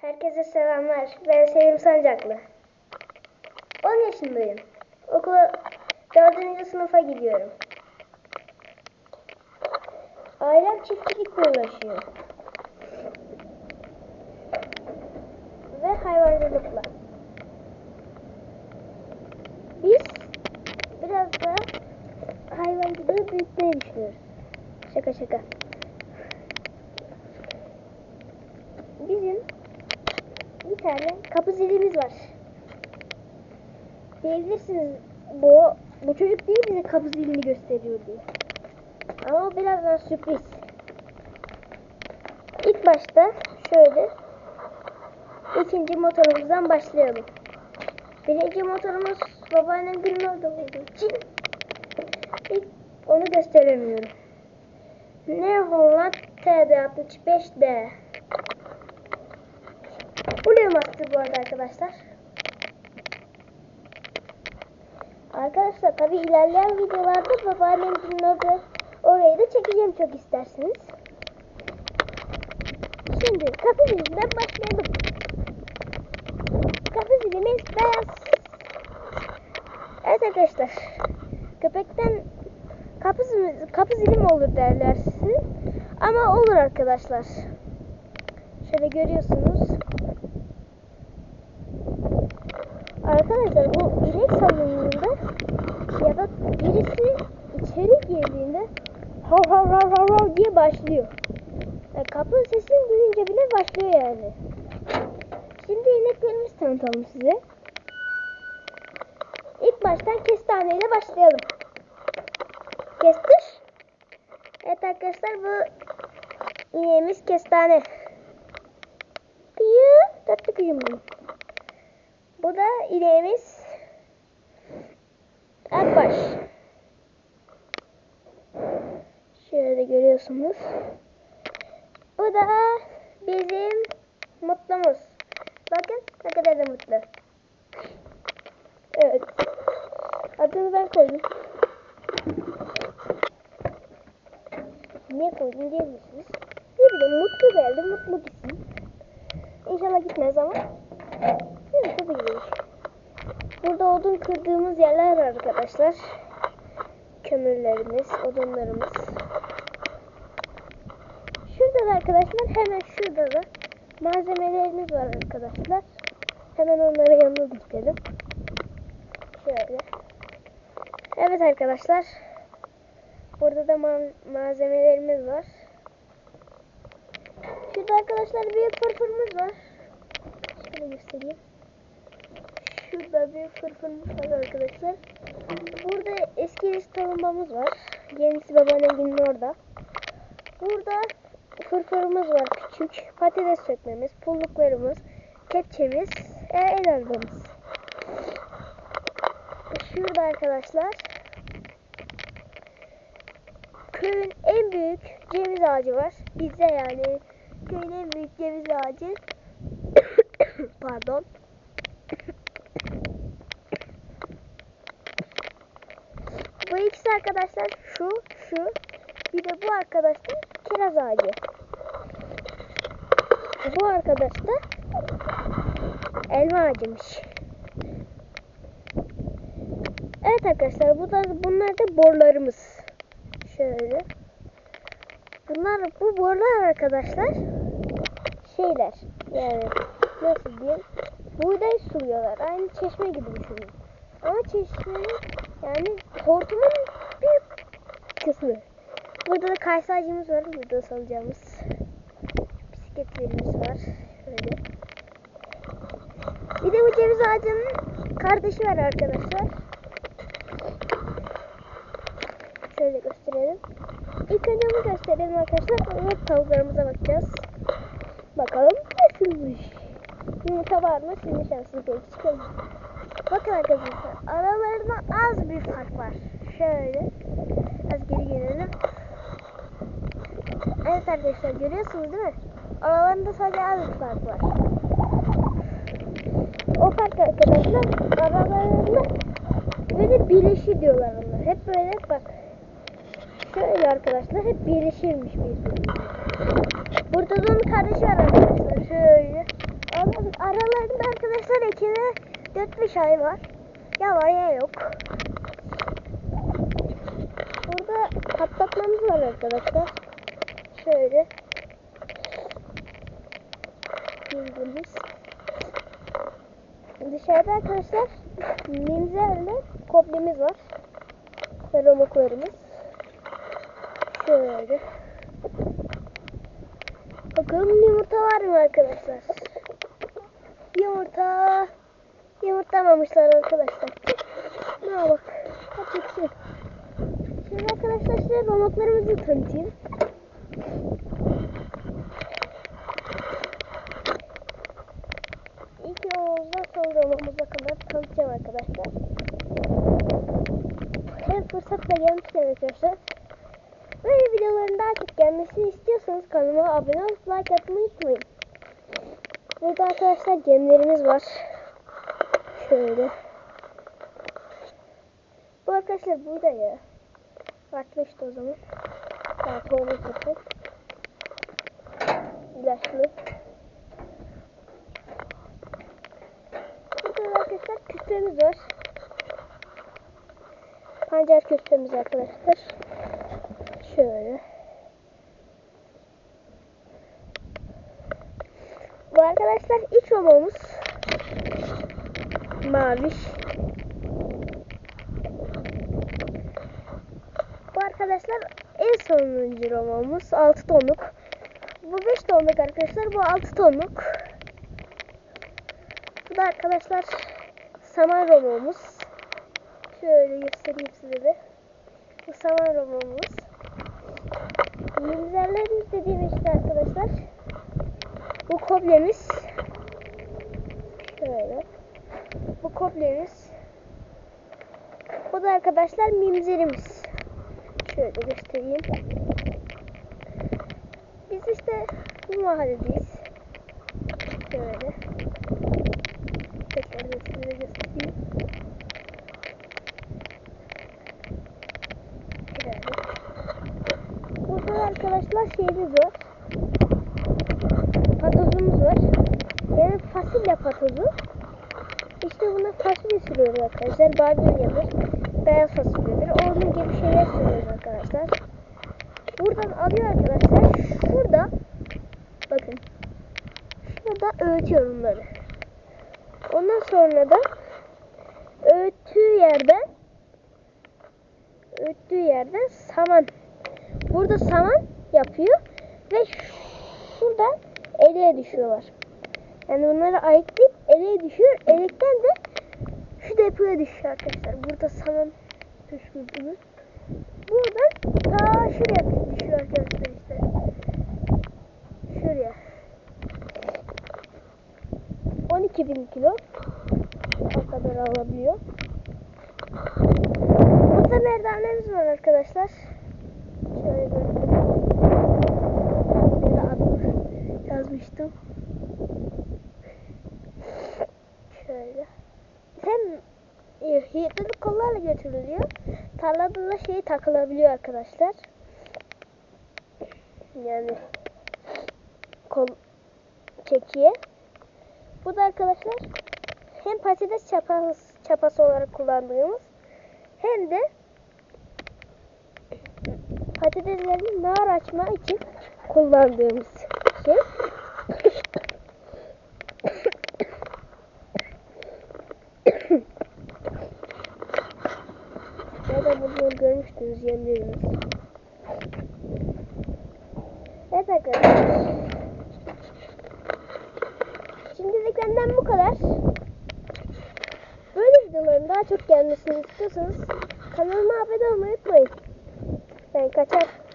Herkese selamlar. Ben Selim Sancaklı. 10 yaşındayım. Okula 4. sınıfa gidiyorum. Ailem çiftçilikle uğraşıyor. Ve hayvancılıkla. Biz biraz da hayvancılığı büyütmeyi düşünüyoruz. Şaka şaka. Bizim bir tane kapı zilimiz var. Diyebilirsiniz bu bu çocuk değil bize kapı zilini gösteriyor diye. Ama o biraz daha sürpriz. İlk başta şöyle ikinci motorumuzdan başlayalım. Birinci motorumuz babaannem günün orada olduğu için ilk onu gösteremiyorum. Ne Holland TD65D. Master bu arada arkadaşlar. Arkadaşlar tabi ilerleyen videolarda babaannemin orada orayı da çekeceğim çok isterseniz. Şimdi kapı zilinden başlayalım. Kapı zilimiz beyaz. Evet arkadaşlar. Köpekten kapı, zili- kapı zili olur derler sizi. Ama olur arkadaşlar. Şöyle görüyorsunuz. Arkadaşlar bu inek salonunda ya da birisi içeri girdiğinde hav hav hav hav hav diye başlıyor. Yani kapının sesini duyunca bile başlıyor yani. Şimdi ineklerimizi tanıtalım size. İlk baştan kestaneyle başlayalım. Kestir. Evet arkadaşlar bu ineğimiz kestane. Kıyı, tatlı kıyım benim. Da ineğimiz Akbaş. Şöyle görüyorsunuz. Bu da bizim mutlumuz. Bakın ne kadar da mutlu. Evet. Adını ben koydum. Niye koydum diyebilirsiniz. Ne bileyim mutlu geldi mutlu gitsin. İnşallah gitmez ama. Evet tabii gidiyor. Burada odun kırdığımız yerler arkadaşlar. Kömürlerimiz, odunlarımız. Şurada da arkadaşlar hemen şurada da malzemelerimiz var arkadaşlar. Hemen onların yanına da gidelim. Şöyle. Evet arkadaşlar. Burada da ma- malzemelerimiz var. Şurada arkadaşlar büyük fırfırımız var. Şöyle göstereyim. Şurada bir fırfırımız var arkadaşlar. Burada eski risk tavumbamız var. Yenisi babaannemin orada. Burada fırfırımız var küçük. Patates sökmemiz, pulluklarımız, kepçemiz, e, el arabamız. Şurada arkadaşlar köyün en büyük ceviz ağacı var. Bizde yani köyün en büyük ceviz ağacı pardon Bu ikisi arkadaşlar şu, şu. Bir de bu arkadaşlar kiraz ağacı. Bu arkadaş da elma ağacıymış. Evet arkadaşlar bu da bunlar da borlarımız. Şöyle. Bunlar bu borlar arkadaşlar şeyler yani nasıl diyeyim buğday suluyorlar. Aynı çeşme gibi düşünün. Ama çeşmenin yani hortumun kısmı. Burada da kayısı ağacımız var. Burada salacağımız bisikletlerimiz var. Şöyle. Bir de bu ceviz ağacının kardeşi var arkadaşlar. Şöyle gösterelim. İlk önce onu gösterelim arkadaşlar. Sonra tavuklarımıza bakacağız. Bakalım nasılmış. Yumurta var mı? Sizin şansınız belki çıkalım. Bakın arkadaşlar aralarında az bir fark var. Şöyle az geri gelelim. Evet arkadaşlar görüyorsunuz değil mi? Aralarında sadece az bir fark var. O fark arkadaşlar aralarında böyle birleşi diyorlar onlar. Hep böyle bak. Şöyle arkadaşlar hep birleşirmiş birbirine. Burada da onun kardeşi var arkadaşlar. Şöyle. bitmesine 4-5 ay var. Ya var ya yok. Burada patlatmamız var arkadaşlar. Şöyle. Bildiğimiz. Dışarıda arkadaşlar minzerle koblemiz var. Ve romoklarımız. Şöyle. Bakalım yumurta var mı arkadaşlar? Yumurta. Yumurtlamamışlar arkadaşlar. Ne bak. Hadi çıksın. Şimdi arkadaşlar size romoklarımızı tanıtayım. İlk romomuzdan son romomuza kadar tanıtacağım arkadaşlar. Hem fırsatla gelmişken arkadaşlar. Böyle videoların daha çok gelmesini istiyorsanız kanalıma abone olup like atmayı unutmayın. Burada arkadaşlar gemlerimiz var. Şöyle. Bu arkadaşlar burada ya. Artmıştı o zaman. Tohum yapın. İlaçlı. Burada da arkadaşlar kütlemiz var. Pancar köftemiz arkadaşlar. Şöyle. Bu arkadaşlar iç romamız. Maviş. Bu arkadaşlar en sonuncu romamız 6 tonluk. Bu 5 tonluk arkadaşlar. Bu 6 tonluk. Bu da arkadaşlar saman romamız. Şöyle göstereyim size de. Bu saman romamız. Minzerlerimiz dediğim işte arkadaşlar. Bu koblemiz. Şöyle. Bu koblemiz. Bu da arkadaşlar mimzerimiz. Şöyle göstereyim. Biz işte bu mahalledeyiz. Şöyle. Tekrar size göstereyim. Şöyle. Burada da arkadaşlar şeyimiz var. Patozumuz var. Yani fasulye patozu. İşte buna fasulye sürüyoruz arkadaşlar. Barbunyadır. Beyaz fasulyedir. Onun gibi şeyler sürüyoruz arkadaşlar. Buradan alıyor arkadaşlar. Şurada bakın. Şurada öğütüyor bunları. Ondan sonra da öğüttüğü yerden öğüttüğü yerden saman burada saman yapıyor ve şuradan eleğe düşüyorlar. Yani bunları ayıklayıp eleğe düşüyor. Elekten de şu depoya düşüyor arkadaşlar. Burada saman püskürdünüz. Buradan ta şuraya düşüyor arkadaşlar işte. Şuraya. 12 bin kilo. O kadar alabiliyor. Burada merdanemiz var arkadaşlar. Şöyle göstereyim. Bir de adını yazmıştım. Şöyle. Hem e, hidrolik kollarla götürülüyor. Tarlada da şey takılabiliyor arkadaşlar. Yani kol çekiye. Bu da arkadaşlar hem patates çapası, çapası olarak kullandığımız hem de patateslerin nar açma için kullandığımız şey. Bunu görmüştünüz. Evet